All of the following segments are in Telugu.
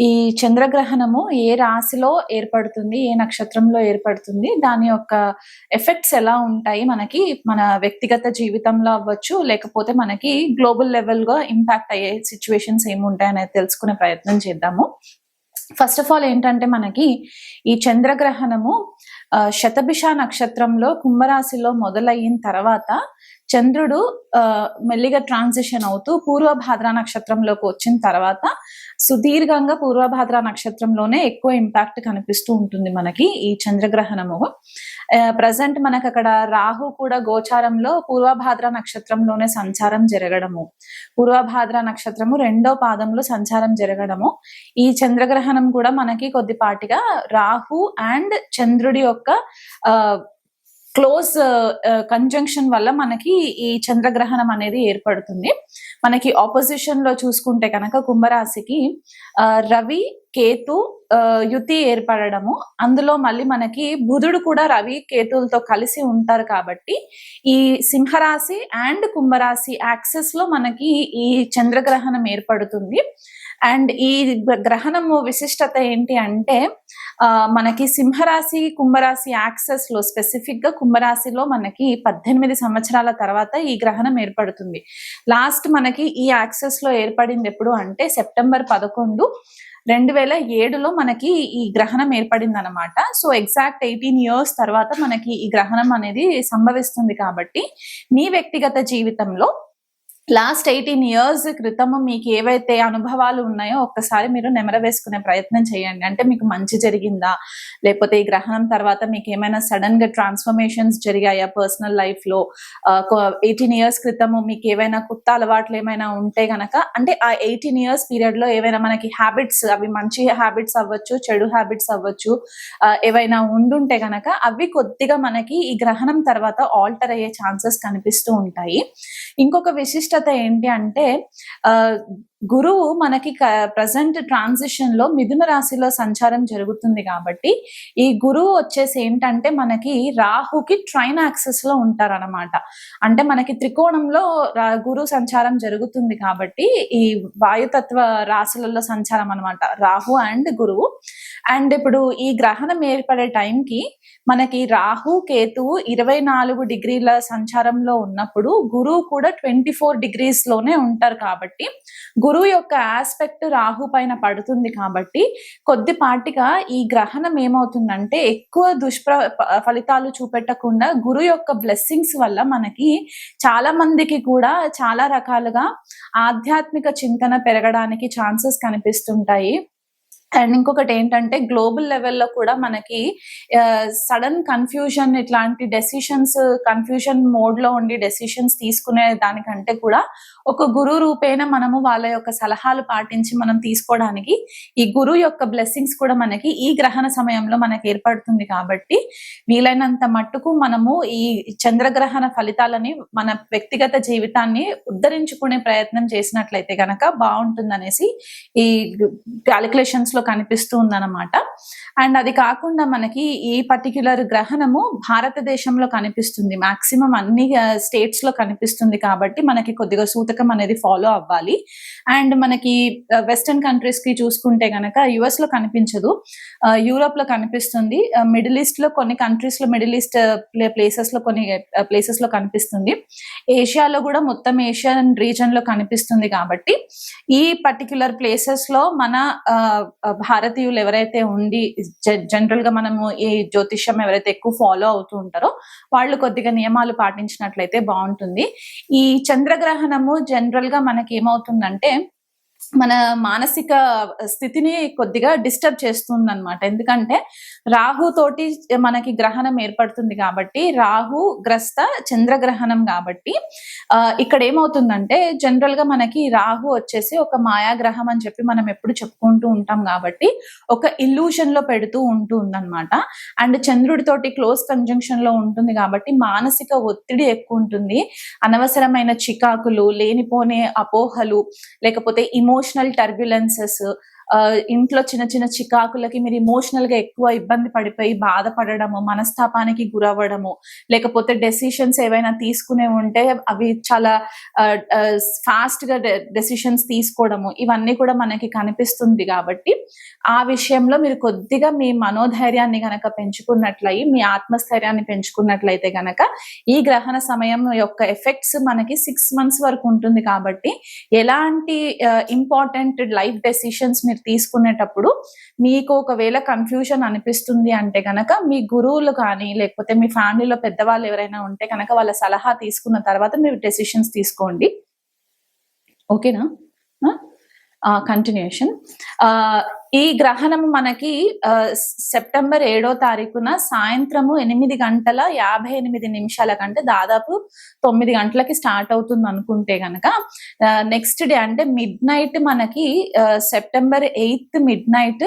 ఈ చంద్రగ్రహణము ఏ రాశిలో ఏర్పడుతుంది ఏ నక్షత్రంలో ఏర్పడుతుంది దాని యొక్క ఎఫెక్ట్స్ ఎలా ఉంటాయి మనకి మన వ్యక్తిగత జీవితంలో అవ్వచ్చు లేకపోతే మనకి గ్లోబల్ లెవెల్గా ఇంపాక్ట్ అయ్యే సిచ్యువేషన్స్ ఏముంటాయి అనేది తెలుసుకునే ప్రయత్నం చేద్దాము. ఫస్ట్ ఆఫ్ ఆల్ ఏంటంటే మనకి ఈ చంద్రగ్రహణము ఆ, శతభిష నక్షత్రంలో కుంభరాశిలో మొదలైన తర్వాత చంద్రుడు ఆ, మెల్లిగా ట్రాన్సిషన్ అవుతూ పూర్వభాద్ర నక్షత్రంలోకి వచ్చిన తర్వాత సుదీర్ఘంగా పూర్వభాద్ర నక్షత్రంలోనే ఎక్కువ ఇంపాక్ట్ కనిపిస్తూ ఉంటుంది మనకి ఈ చంద్రగ్రహణము. ప్రజెంట్ మనకు అక్కడ రాహు కూడా గోచారంలో పూర్వభాద్ర నక్షత్రంలోనే సంచారం జరగడము. పూర్వభాద్ర నక్షత్రము రెండో పాదంలో సంచారం జరగడము. ఈ చంద్రగ్రహణం కూడా మనకి కొద్దిపాటిగా రాహు అండ్ చంద్రుడి యొక్క ఆ క్లోజ్ కంజంక్షన్ వల్ల మనకి ఈ చంద్రగ్రహణం అనేది ఏర్పడుతుంది. మనకి ఆపోజిషన్లో చూసుకుంటే కనుక కుంభరాశికి రవి కేతు యుతి ఏర్పడడము. అందులో మళ్ళీ మనకి బుధుడు కూడా రవి కేతులతో కలిసి ఉంటారు కాబట్టి ఈ సింహరాశి అండ్ కుంభరాశి యాక్సెస్లో మనకి ఈ చంద్రగ్రహణం ఏర్పడుతుంది. అండ్ ఈ గ్రహణము విశిష్టత ఏంటి అంటే మనకి సింహరాశి కుంభరాశి యాక్సెస్లో స్పెసిఫిక్గా కుంభరాశిలో మనకి పద్దెనిమిది సంవత్సరాల తర్వాత ఈ గ్రహణం ఏర్పడుతుంది. లాస్ట్ మనకి ఈ యాక్సెస్లో ఏర్పడింది ఎప్పుడు అంటే సెప్టెంబర్ పదకొండు రెండు వేల ఏడులో మనకి ఈ గ్రహణం ఏర్పడింది అనమాట సో ఎగ్జాక్ట్ ఎయిటీన్ ఇయర్స్ తర్వాత మనకి ఈ గ్రహణం అనేది సంభవిస్తుంది కాబట్టి మీ వ్యక్తిగత జీవితంలో లాస్ట్ ఎయిటీన్ ఇయర్స్ క్రితము మీకు ఏవైతే అనుభవాలు ఉన్నాయో ఒక్కసారి మీరు నెమర వేసుకునే ప్రయత్నం చేయండి. అంటే మీకు మంచి జరిగిందా? లేకపోతే ఈ గ్రహణం తర్వాత మీకు ఏమైనా సడన్గా ట్రాన్స్ఫర్మేషన్స్ జరిగాయా పర్సనల్ లైఫ్లో? ఎయిటీన్ ఇయర్స్ క్రితము మీకు ఏవైనా కొత్త అలవాట్లు ఏమైనా ఉంటే గనక అంటే ఆ ఎయిటీన్ ఇయర్స్ పీరియడ్లో ఏవైనా మనకి హ్యాబిట్స్ అవి మంచి హ్యాబిట్స్ అవ్వచ్చు చెడు హ్యాబిట్స్ అవ్వచ్చు ఏవైనా ఉండుంటే గనక అవి కొద్దిగా మనకి ఈ గ్రహణం తర్వాత ఆల్టర్ అయ్యే ఛాన్సెస్ కనిపిస్తూ ఉంటాయి. ఇంకొక విశిష్ట విశిష్టత ఏంటి అంటే గురువు మనకి ప్రజెంట్ ట్రాన్సిషన్లో మిథున రాశిలో సంచారం జరుగుతుంది కాబట్టి ఈ గురువు వచ్చేసి ఏంటంటే మనకి రాహుకి ట్రైన్ యాక్సెస్లో ఉంటారనమాట అంటే మనకి త్రికోణంలో గురు సంచారం జరుగుతుంది కాబట్టి ఈ వాయుతత్వ రాశులలో సంచారం అన్నమాట. రాహు అండ్ గురువు. అండ్ ఇప్పుడు ఈ గ్రహణం ఏర్పడే టైంకి మనకి రాహు కేతువు ఇరవై నాలుగు డిగ్రీల సంచారంలో ఉన్నప్పుడు గురువు కూడా ట్వంటీ ఫోర్ డిగ్రీస్లోనే ఉంటారు కాబట్టి గురువు యొక్క ఆస్పెక్ట్ రాహు పైన పడుతుంది కాబట్టి కొద్దిపాటిగా ఈ గ్రహణం ఏమవుతుందంటే ఎక్కువ దుష్ప్ర ఫలితాలు చూపెట్టకుండా గురువు యొక్క బ్లెస్సింగ్స్ వల్ల మనకి చాలా మందికి కూడా చాలా రకాలుగా ఆధ్యాత్మిక చింతన పెరగడానికి ఛాన్సెస్ కనిపిస్తుంటాయి. అండ్ ఇంకొకటి ఏంటంటే గ్లోబల్ లెవెల్లో కూడా మనకి సడన్ కన్ఫ్యూజన్ ఇట్లాంటి డెసిషన్స్ కన్ఫ్యూజన్ మోడ్లో ఉండి డెసిషన్స్ తీసుకునే దానికంటే కూడా ఒక గురు రూపేణ మనము వాళ్ళ యొక్క సలహాలు పాటించి మనం తీసుకోవడానికి ఈ గురు యొక్క బ్లెస్సింగ్స్ కూడా మనకి ఈ గ్రహణ సమయంలో మనకి ఏర్పడుతుంది కాబట్టి వీలైనంత మట్టుకు మనము ఈ చంద్రగ్రహణ ఫలితాలని మన వ్యక్తిగత జీవితాన్ని ఉద్ధరించుకునే ప్రయత్నం చేసినట్లయితే గనక బాగుంటుందనేసి ఈ క్యాలిక్యులేషన్స్లో కనిపిస్తూ ఉందన్నమాట అండ్ అది కాకుండా మనకి ఈ పర్టిక్యులర్ గ్రహణము భారతదేశంలో కనిపిస్తుంది. మాక్సిమం అన్ని స్టేట్స్లో కనిపిస్తుంది కాబట్టి మనకి కొద్దిగా సూతకం అనేది ఫాలో అవ్వాలి. అండ్ మనకి వెస్టర్న్ కంట్రీస్కి చూసుకుంటే గనక యుఎస్లో కనిపించదు. యూరోప్లో కనిపిస్తుంది. మిడిల్ ఈస్ట్లో కొన్ని కంట్రీస్లో మిడిల్ ఈస్ట్ ప్లేసెస్లో కొన్ని ప్లేసెస్లో కనిపిస్తుంది. ఏషియాలో కూడా మొత్తం ఏషియన్ రీజన్లో కనిపిస్తుంది కాబట్టి ఈ పర్టిక్యులర్ ప్లేసెస్లో మన ఆ, భారతీయులు ఎవరైతే ఉండి జనరల్గా మనము ఈ జ్యోతిష్యం ఎవరైతే ఎక్కువ ఫాలో అవుతూ ఉంటారో వాళ్ళు కొద్దిగా నియమాలు పాటించినట్లయితే బాగుంటుంది. ఈ చంద్రగ్రహణము జనరల్గా మనకి ఏమవుతుందంటే మన మానసిక స్థితిని కొద్దిగా డిస్టర్బ్ చేస్తుంది అనమాట ఎందుకంటే రాహు తోటి మనకి గ్రహణం ఏర్పడుతుంది కాబట్టి రాహు గ్రస్త చంద్రగ్రహణం కాబట్టి ఆ, ఇక్కడ ఏమవుతుందంటే జనరల్గా మనకి రాహు వచ్చేసి ఒక మాయాగ్రహం అని చెప్పి మనం ఎప్పుడు చెప్పుకుంటూ ఉంటాం కాబట్టి ఒక ఇల్యూషన్లో పెడుతూ ఉంటుంది అనమాట అండ్ చంద్రుడితోటి క్లోజ్ కంజంక్షన్లో ఉంటుంది కాబట్టి మానసిక ఒత్తిడి ఎక్కువ ఉంటుంది. అనవసరమైన చికాకులు లేనిపోని అపోహలు లేకపోతే ఇమోషనల్ టర్బ్యులెన్సెస్ ఇంట్లో చిన్న చిన్న చికాకులకి మీరు ఇమోషనల్గా ఎక్కువ ఇబ్బంది పడిపోయి బాధపడడము మనస్తాపానికి గురవ్వడము లేకపోతే డెసిషన్స్ ఏవైనా తీసుకునే ఉంటే అవి చాలా ఫాస్ట్గా డెసిషన్స్ తీసుకోవడము ఇవన్నీ కూడా మనకి కనిపిస్తుంది కాబట్టి ఆ విషయంలో మీరు కొద్దిగా మీ మనోధైర్యాన్ని గనక పెంచుకున్నట్లయి మీ ఆత్మస్థైర్యాన్ని పెంచుకున్నట్లయితే గనక ఈ గ్రహణ సమయం యొక్క ఎఫెక్ట్స్ మనకి సిక్స్ మంత్స్ వరకు ఉంటుంది కాబట్టి ఎలాంటి ఇంపార్టెంట్ లైఫ్ డెసిషన్స్ మీరు తీసుకునేటప్పుడు మీకు ఒకవేళ కన్ఫ్యూజన్ అనిపిస్తుంది అంటే గనక మీ గురువులు కానీ లేకపోతే మీ ఫ్యామిలీలో పెద్దవాళ్ళు ఎవరైనా ఉంటే కనుక వాళ్ళ సలహా తీసుకున్న తర్వాత మీరు డెసిషన్స్ తీసుకోండి. ఓకేనా కంటిన్యూషన్ ఈ గ్రహణం మనకి ఆ, సెప్టెంబర్ ఏడో తారీఖున సాయంత్రము ఎనిమిది గంటల యాభై ఎనిమిది నిమిషాల కంటే దాదాపు తొమ్మిది గంటలకి స్టార్ట్ అవుతుంది అనుకుంటే గనక నెక్స్ట్ డే అంటే మిడ్ నైట్ మనకి September eighth midnight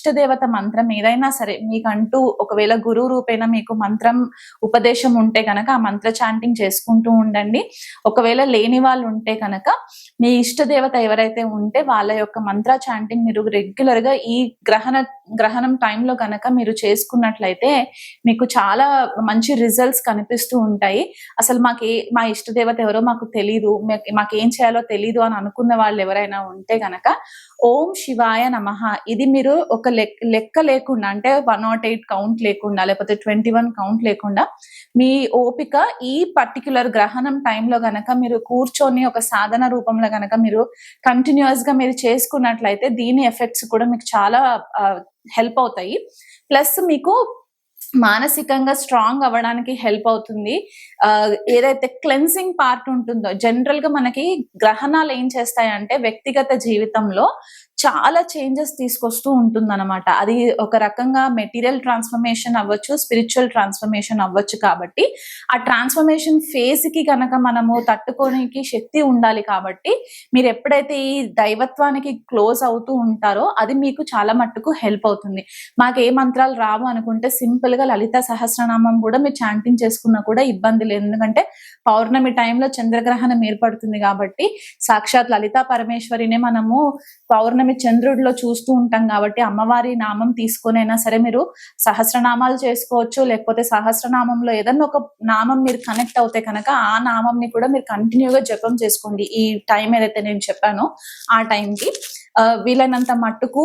ఇష్టదేవత మంత్రం ఏదైనా సరే మీకంటూ ఒకవేళ గురువు రూపేణ మీకు మంత్రం ఉపదేశం ఉంటే కనుక ఆ మంత్ర చాంటింగ్ చేసుకుంటూ ఉండండి. ఒకవేళ లేని వాళ్ళు ఉంటే కనుక మీ ఇష్టదేవత ఎవరైతే ఉంటే వాళ్ళ యొక్క మంత్ర చాంటింగ్ మీరు రెగ్యులర్గా ఈ గ్రహణ గ్రహణం టైంలో కనుక మీరు చేసుకున్నట్లయితే మీకు చాలా మంచి రిజల్ట్స్ కనిపిస్తూ ఉంటాయి. అసలు మాకు ఏ మా ఇష్టదేవత ఎవరో మాకు తెలీదు. మాకు- మాకేం చేయాలో తెలీదు అని అనుకున్న వాళ్ళు ఎవరైనా ఉంటే గనక ఓం శివాయ నమ. ఇది మీరు ఒక లెక్క లేకుండా అంటే వన్ నాట్ ఎయిట్ కౌంట్ లేకుండా లేకపోతే ట్వంటీ వన్ కౌంట్ లేకుండా మీ ఓపిక ఈ పర్టిక్యులర్ గ్రహణం టైంలో గనక మీరు కూర్చొని ఒక సాధన రూపంలో గనక మీరు కంటిన్యూస్గా మీరు చేసుకున్నట్లయితే దీని ఎఫెక్ట్స్ కూడా మీకు చాలా హెల్ప్ అవుతాయి. ప్లస్ మీకు మానసికంగా స్ట్రాంగ్ అవ్వడానికి హెల్ప్ అవుతుంది. ఏదైతే క్లెన్సింగ్ పార్ట్ ఉంటుందో జనరల్గా మనకి గ్రహణాలు ఏం చేస్తాయంటే వ్యక్తిగత జీవితంలో చాలా చేంజెస్ తీసుకొస్తూ ఉంటుంది అది ఒక రకంగా మెటీరియల్ ట్రాన్స్ఫర్మేషన్ అవ్వచ్చు స్పిరిచువల్ ట్రాన్స్ఫర్మేషన్ అవ్వచ్చు కాబట్టి ఆ ట్రాన్స్ఫర్మేషన్ ఫేజ్కి కనుక మనము తట్టుకోనికి శక్తి ఉండాలి కాబట్టి మీరు ఎప్పుడైతే ఈ దైవత్వానికి క్లోజ్ అవుతూ ఉంటారో అది మీకు చాలా మట్టుకు హెల్ప్ అవుతుంది. మాకు ఏ మంత్రాలు రావు అనుకుంటే సింపుల్గా లలిత సహస్రనామం కూడా మీరు చాంటింగ్ చేసుకున్నా కూడా ఇబ్బంది లేదు. ఎందుకంటే పౌర్ణమి టైంలో చంద్రగ్రహణం ఏర్పడుతుంది కాబట్టి సాక్షాత్ లలితా పరమేశ్వరినే మనము పౌర్ణమి చంద్రుడిలో చూస్తూ ఉంటాం కాబట్టి అమ్మవారి నామం తీసుకునైనా సరే మీరు సహస్రనామాలు చేసుకోవచ్చు లేకపోతే సహస్రనామంలో ఏదన్నా ఒక నామం మీరు కనెక్ట్ అవుతే కనుక ఆ నామంని కూడా మీరు కంటిన్యూగా జపం చేసుకోండి. ఈ టైం ఏదైతే నేను చెప్పానో ఆ టైంకి వీలైనంత మట్టుకు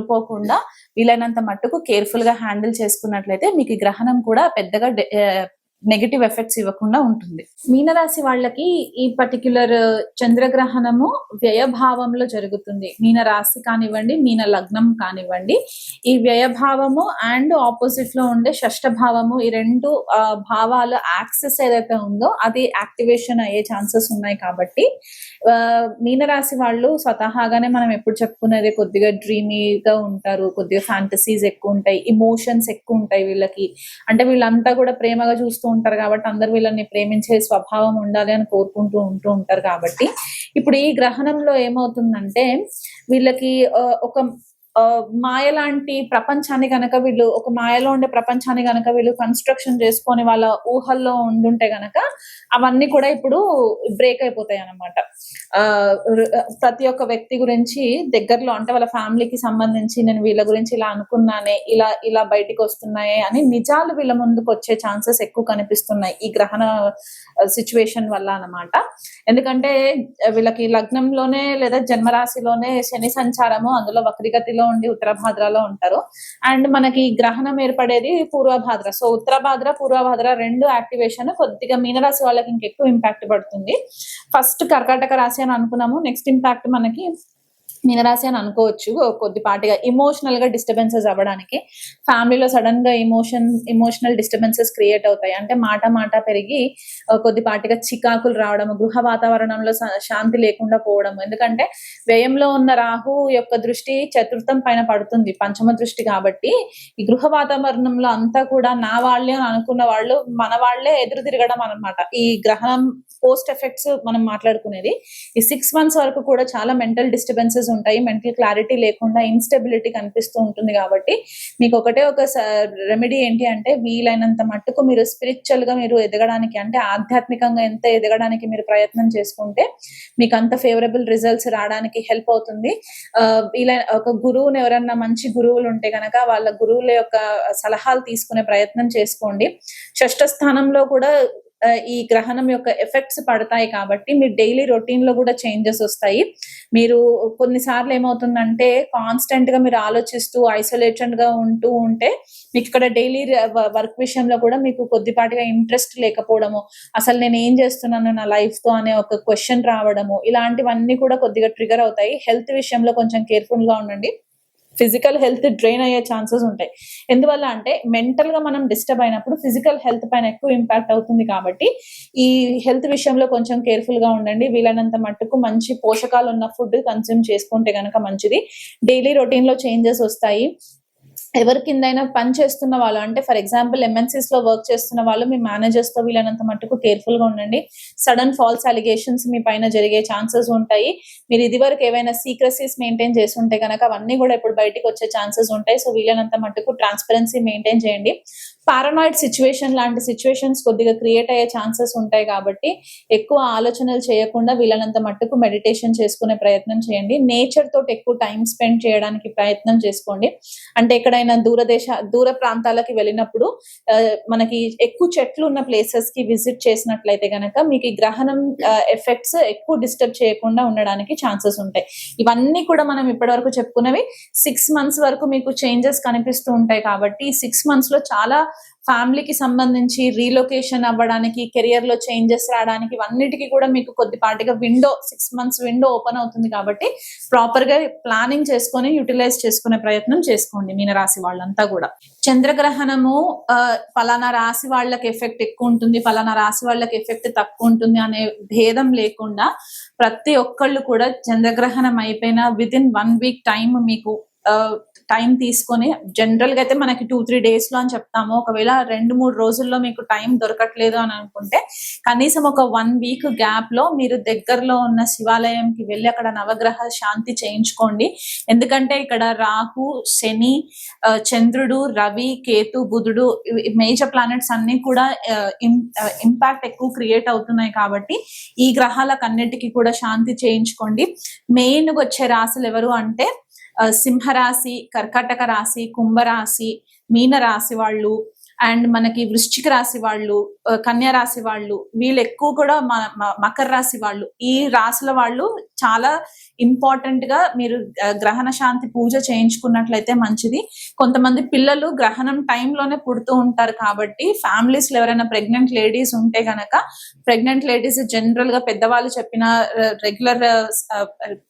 కోల్పోకుండా వీలైనంత మట్టుకు కేర్ఫుల్గా హ్యాండిల్ చేసుకున్నట్లయితే మీకు గ్రహణం కూడా పెద్దగా నెగటివ్ ఎఫెక్ట్స్ ఇవ్వకుండా ఉంటుంది. మీనరాశి వాళ్ళకి ఈ పర్టిక్యులర్ చంద్రగ్రహణము వ్యయభావంలో జరుగుతుంది. మీన రాశి కానివ్వండి మీన లగ్నం కానివ్వండి ఈ వ్యయభావము అండ్ ఆపోజిట్లో ఉండే షష్ట భావము ఈ రెండు భావాల యాక్సెస్ ఏదైతే ఉందో అది యాక్టివేషన్ అయ్యే ఛాన్సెస్ ఉన్నాయి కాబట్టి మీనరాశి వాళ్ళు స్వతహాగానే మనం ఎప్పుడు చెప్పుకునేది కొద్దిగా డ్రీమీగా ఉంటారు కొద్దిగా ఫ్యాంటసీస్ ఎక్కువ ఉంటాయి ఇమోషన్స్ ఎక్కువ ఉంటాయి వీళ్ళకి. అంటే వీళ్ళంతా కూడా ప్రేమగా చూస్తూ ఉంటారు కాబట్టి అందరు వీళ్ళని ప్రేమించే స్వభావం ఉండాలి అని కోరుకుంటూ ఉంటూ ఉంటారు కాబట్టి. ఇప్పుడు ఈ గ్రహణంలో ఏమవుతుందంటే వీళ్ళకి ఒక మాయ లాంటి ప్రపంచాన్ని గనక వీళ్ళు ఒక మాయలో ఉండే ప్రపంచాన్ని గనక వీళ్ళు కన్స్ట్రక్షన్ చేసుకొని వాళ్ళ ఊహల్లో ఉండుంటే గనక అవన్నీ కూడా ఇప్పుడు బ్రేక్ అయిపోతాయి అన్నమాట. ఆ, ప్రతి ఒక్క వ్యక్తి గురించి దగ్గరలో అంటే వాళ్ళ ఫ్యామిలీకి సంబంధించి నేను వీళ్ళ గురించి ఇలా అనుకున్నానే ఇలా ఇలా బయటికి వస్తున్నాయి అని నిజాలు వీళ్ళ ముందుకు వచ్చే ఛాన్సెస్ ఎక్కువ కనిపిస్తున్నాయి ఈ గ్రహణ సిచ్యువేషన్ వల్ల అన్నమాట. ఎందుకంటే వీళ్ళకి లగ్నంలోనే లేదా జన్మరాశిలోనే శని సంచారము అందులో వక్రిగతిలో ఉండి ఉత్తరభాద్రలో ఉంటారు. అండ్ మనకి గ్రహణం ఏర్పడేది పూర్వభాద్ర. సో ఉత్తరభాద్ర పూర్వభాద్ర రెండు యాక్టివేషన్ కొద్దిగా మీనరాశి వాళ్ళకి ఇంకెక్కువ ఇంపాక్ట్ పడుతుంది. ఫస్ట్ కర్కాటక రాశి అని అనుకున్నాము. నెక్స్ట్ ఇంపాక్ట్ మనకి మీనరాశి అని అనుకోవచ్చు కొద్దిపాటిగా ఇమోషనల్గా డిస్టర్బెన్సెస్ అవ్వడానికి. ఫ్యామిలీలో సడన్గా ఇమోషన్ ఇమోషనల్ డిస్టర్బెన్సెస్ క్రియేట్ అవుతాయి. అంటే మాట మాట పెరిగి కొద్దిపాటిగా చికాకులు రావడం గృహ వాతావరణంలో శాంతి లేకుండా పోవడం. ఎందుకంటే వ్యయంలో ఉన్న రాహు యొక్క దృష్టి చతుర్థం పైన పడుతుంది పంచమ దృష్టి కాబట్టి. ఈ గృహ వాతావరణంలో అంతా కూడా నా వాళ్ళే అని అనుకున్న వాళ్ళు మన వాళ్ళే ఎదురు తిరగడం అన్నమాట. ఈ గ్రహణం పోస్ట్ ఎఫెక్ట్స్ మనం మాట్లాడుకునేది. ఈ సిక్స్ మంత్స్ వరకు కూడా చాలా మెంటల్ డిస్టర్బెన్సెస్ ఉంటాయి. మెంటల్ క్లారిటీ లేకుండా ఇన్స్టెబిలిటీ కనిపిస్తూ ఉంటుంది కాబట్టి మీకు ఒకటే ఒక రెమెడీ ఏంటి అంటే వీలైనంత మట్టుకు మీరు స్పిరిచువల్గా మీరు ఎదగడానికి అంటే ఆధ్యాత్మికంగా ఎంత ఎదగడానికి మీరు ప్రయత్నం చేసుకుంటే మీకు అంత ఫేవరబుల్ రిజల్ట్స్ రావడానికి హెల్ప్ అవుతుంది. ఆ, వీలైన ఒక గురువుని ఎవరన్నా మంచి గురువులు ఉంటే కనుక వాళ్ళ గురువుల యొక్క సలహాలు తీసుకునే ప్రయత్నం చేసుకోండి. షష్ఠ స్థానంలో కూడా ఈ గ్రహణం యొక్క ఎఫెక్ట్స్ పడతాయి కాబట్టి మీ డైలీ రొటీన్లో కూడా చేంజెస్ వస్తాయి. మీరు కొన్నిసార్లు ఏమవుతుందంటే కాన్స్టెంట్గా మీరు ఆలోచిస్తూ ఐసోలేటెడ్గా ఉంటూ ఉంటే మీకు ఇక్కడ డైలీ వర్క్ విషయంలో కూడా మీకు కొద్దిపాటిగా ఇంట్రెస్ట్ లేకపోవడము అసలు నేను ఏం చేస్తున్నాను నా లైఫ్తో అనే ఒక క్వశ్చన్ రావడము ఇలాంటివన్నీ కూడా కొద్దిగా ట్రిగర్ అవుతాయి. హెల్త్ విషయంలో కొంచెం కేర్ఫుల్గా ఉండండి. ఫిజికల్ హెల్త్ డ్రైన్ అయ్యే ఛాన్సెస్ ఉంటాయి. ఎందువల్ల అంటే మెంటల్గా మనం డిస్టర్బ్ అయినప్పుడు ఫిజికల్ హెల్త్ పైన ఎక్కువ ఇంపాక్ట్ అవుతుంది కాబట్టి ఈ హెల్త్ విషయంలో కొంచెం కేర్ఫుల్గా ఉండండి. వీలైనంత మట్టుకు మంచి పోషకాలు ఉన్న ఫుడ్ కన్స్యూమ్ చేసుకుంటే కనుక మంచిది. డైలీ రొటీన్లో చేంజెస్ వస్తాయి. ఎవరి కిందైనా పని చేస్తున్న వాళ్ళు అంటే ఫర్ ఎగ్జాంపుల్ ఎంఎన్సీస్లో వర్క్ చేస్తున్న వాళ్ళు మీ మేనేజర్స్తో వీలైనంత మట్టుకు కేర్ఫుల్గా ఉండండి. సడన్ ఫాల్స్ అలిగేషన్స్ మీ పైన జరిగే ఛాన్సెస్ ఉంటాయి. మీరు ఇది వరకు ఏవైనా సీక్రసీస్ మెయింటైన్ చేసి ఉంటే కనుక అవన్నీ కూడా ఇప్పుడు బయటకు వచ్చే ఛాన్సెస్ ఉంటాయి. సో వీలైనంత మట్టుకు ట్రాన్స్పరెన్సీ మెయింటైన్ చేయండి. పారానాయిడ్ సిచ్యువేషన్ లాంటి సిచ్యువేషన్స్ కొద్దిగా క్రియేట్ అయ్యే ఛాన్సెస్ ఉంటాయి కాబట్టి ఎక్కువ ఆలోచనలు చేయకుండా వీళ్ళనంత మట్టుకు మెడిటేషన్ చేసుకునే ప్రయత్నం చేయండి. నేచర్ తోటి ఎక్కువ టైం స్పెండ్ చేయడానికి ప్రయత్నం చేసుకోండి. అంటే ఎక్కడైనా దూరదేశ దూర ప్రాంతాలకి వెళ్ళినప్పుడు మనకి ఎక్కువ చెట్లు ఉన్న ప్లేసెస్కి విజిట్ చేసినట్లయితే గనక మీకు ఈ గ్రహణం ఎఫెక్ట్స్ ఎక్కువ డిస్టర్బ్ చేయకుండా ఉండడానికి ఛాన్సెస్ ఉంటాయి. ఇవన్నీ కూడా మనం ఇప్పటివరకు చెప్పుకున్నవి. సిక్స్ మంత్స్ వరకు మీకు చేంజెస్ కనిపిస్తూ ఉంటాయి కాబట్టి సిక్స్ మంత్స్లో చాలా ఫ్యామిలీకి సంబంధించి రీలొకేషన్ అవ్వడానికి కెరియర్లో చేంజెస్ రావడానికి ఇవన్నిటికీ కూడా మీకు కొద్దిపాటిగా window six months window open అవుతుంది కాబట్టి ప్రాపర్గా ప్లానింగ్ చేసుకొని యూటిలైజ్ చేసుకునే ప్రయత్నం చేసుకోండి మీన రాశి వాళ్ళంతా కూడా. చంద్రగ్రహణము ఆ, పలానా రాశి వాళ్ళకి ఎఫెక్ట్ ఎక్కువ ఉంటుంది ఫలానా రాశి వాళ్ళకి ఎఫెక్ట్ తక్కువ ఉంటుంది అనే భేదం లేకుండా ప్రతి ఒక్కళ్ళు కూడా చంద్రగ్రహణం అయిపోయిన within one week time మీకు టైం తీసుకొని జనరల్గా అయితే మనకి టూ త్రీ డేస్లో అని చెప్తాము. ఒకవేళ రెండు మూడు రోజుల్లో మీకు టైం దొరకట్లేదు అని అనుకుంటే కనీసం ఒక వన్ వీక్ గ్యాప్లో మీరు దగ్గరలో ఉన్న శివాలయంకి వెళ్ళి అక్కడ నవగ్రహ శాంతి చేయించుకోండి. ఎందుకంటే ఇక్కడ రాహు శని చంద్రుడు రవి కేతు బుధుడు మేజర్ ప్లానెట్స్ అన్ని కూడా ఇంపాక్ట్ ఎక్కువ క్రియేట్ అవుతున్నాయి కాబట్టి ఈ గ్రహాలకు అన్నిటికీ కూడా శాంతి చేయించుకోండి. మెయిన్ వచ్చే రాశులు ఎవరు అంటే సింహరాశి కర్కాటక రాశి కుంభరాశి మీన రాశి వాళ్ళు అండ్ మనకి వృశ్చిక రాశి వాళ్ళు కన్యా రాశి వాళ్ళు వీళ్ళు ఎక్కువ కూడా మ- మకర రాశి వాళ్ళు ఈ రాశుల వాళ్ళు చాలా ఇంపార్టెంట్గా మీరు గ్రహణ శాంతి పూజ చేయించుకున్నట్లయితే మంచిది. కొంతమంది పిల్లలు గ్రహణం టైంలోనే పుడుతూ ఉంటారు కాబట్టి ఫ్యామిలీస్లో ఎవరైనా ప్రెగ్నెంట్ లేడీస్ ఉంటే గనక ప్రెగ్నెంట్ లేడీస్ జనరల్గా పెద్దవాళ్ళు చెప్పిన రెగ్యులర్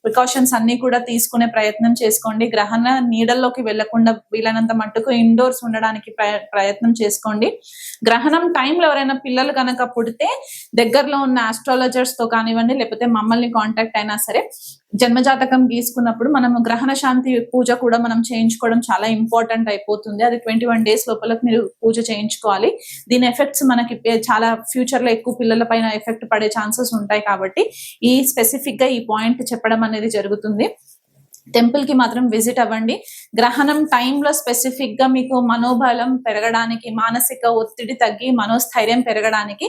ప్రికాషన్స్ అన్ని కూడా తీసుకునే ప్రయత్నం చేసుకోండి. గ్రహణ నీడల్లోకి వెళ్ళకుండా వీలైనంత మట్టుకు ఇండోర్స్ ఉండడానికి ప్రయత్నం చేసుకోండి. గ్రహణం టైంలో ఎవరైనా పిల్లలు కనుక పుడితే దగ్గరలో ఉన్న ఆస్ట్రాలజర్స్తో కానివ్వండి లేకపోతే మమ్మల్ని కాంటాక్ట్ అయినా సరే జన్మజాతకం గీసుకున్నప్పుడు మనం గ్రహణ శాంతి పూజ కూడా మనం చేయించుకోవడం చాలా ఇంపార్టెంట్ అయిపోతుంది. అది ట్వంటీ వన్ డేస్ లోపల మీరు పూజ చేయించుకోవాలి. దీని ఎఫెక్ట్స్ మనకి చాలా ఫ్యూచర్లో ఎక్కువ పిల్లల పైన ఎఫెక్ట్ పడే ఛాన్సెస్ ఉంటాయి కాబట్టి ఈ స్పెసిఫిక్గా ఈ పాయింట్ చెప్పడం అనేది జరుగుతుంది. టెంపుల్కి మాత్రం విజిట్ అవ్వండి. గ్రహణం టైంలో స్పెసిఫిక్గా మీకు మనోబలం పెరగడానికి మానసిక ఒత్తిడి తగ్గి మనోస్థైర్యం పెరగడానికి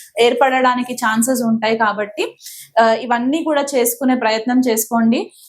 ఏర్పడడానికి ఛాన్సెస్ ఉంటాయి కాబట్టి ఆ, ఇవన్నీ కూడా చేసుకునే ప్రయత్నం చేసుకోండి.